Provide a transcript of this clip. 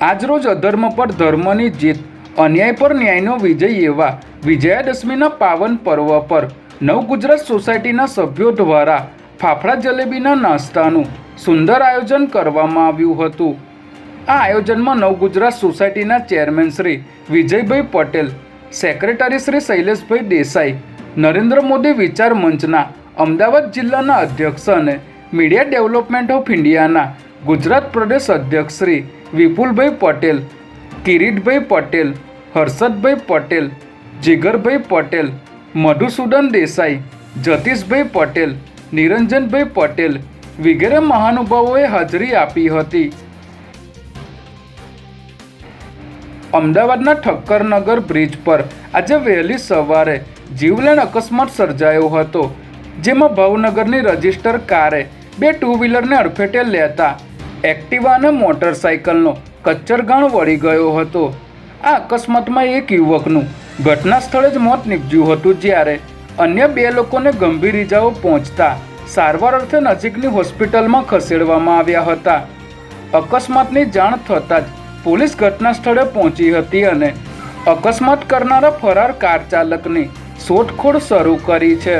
આજરોજ અધર્મ પર ધર્મની જીત, અન્યાય પર ન્યાયનો વિજય એવા વિજયાદશમીના પાવન પર્વ પર નવ ગુજરાત સોસાયટીના સભ્યો દ્વારા ફાફડા જલેબીના નાસ્તાનું સુંદર આયોજન કરવામાં આવ્યું હતું. આ આયોજનમાં નવ ગુજરાત સોસાયટીના ચેરમેન શ્રી વિજયભાઈ પટેલ, સેક્રેટરી શ્રી શૈલેષભાઈ દેસાઈ, નરેન્દ્ર મોદી વિચાર મંચના અમદાવાદ જિલ્લાના અધ્યક્ષ અને મીડિયા ડેવલપમેન્ટ ઓફ ઇન્ડિયાના ગુજરાત પ્રદેશ અધ્યક્ષ શ્રી વિપુલભાઈ પટેલ, કિરીટભાઈ પટેલ, હર્ષદભાઈ પટેલ, જીગરભાઈ પટેલ, મધુસૂદન દેસાઈ, જતીશભાઈ પટેલ, નિરંજનભાઈ પટેલ વગેરે મહાનુભાવોએ હાજરી આપી હતી. અમદાવાદના ઠક્કરનગર બ્રિજ પર આજે વહેલી સવારે જીવલેણ અકસ્માત સર્જાયો હતો, જેમાં ભાવનગરની રજિસ્ટર કારે બે ટુ વ્હીલરને અડફેટે લેતા એક્ટિવા અને મોટરસાયકલનો કચ્ચરગાણ વળી ગયો હતો. આ અકસ્માતમાં એક યુવકનું ઘટના સ્થળે જ મોત નીપજ્યું હતું જ્યારે અન્ય બે લોકોને ગંભીર ઇજાઓ પહોંચતા સારવાર અર્થે નજીકની હોસ્પિટલમાં ખસેડવામાં આવ્યા હતા. અકસ્માતની જાણ થતાં જ પોલીસ ઘટના સ્થળે પહોંચી હતી અને અકસ્માત કરનારા ફરાર કાર ચાલકની શોધખોળ શરૂ કરી છે.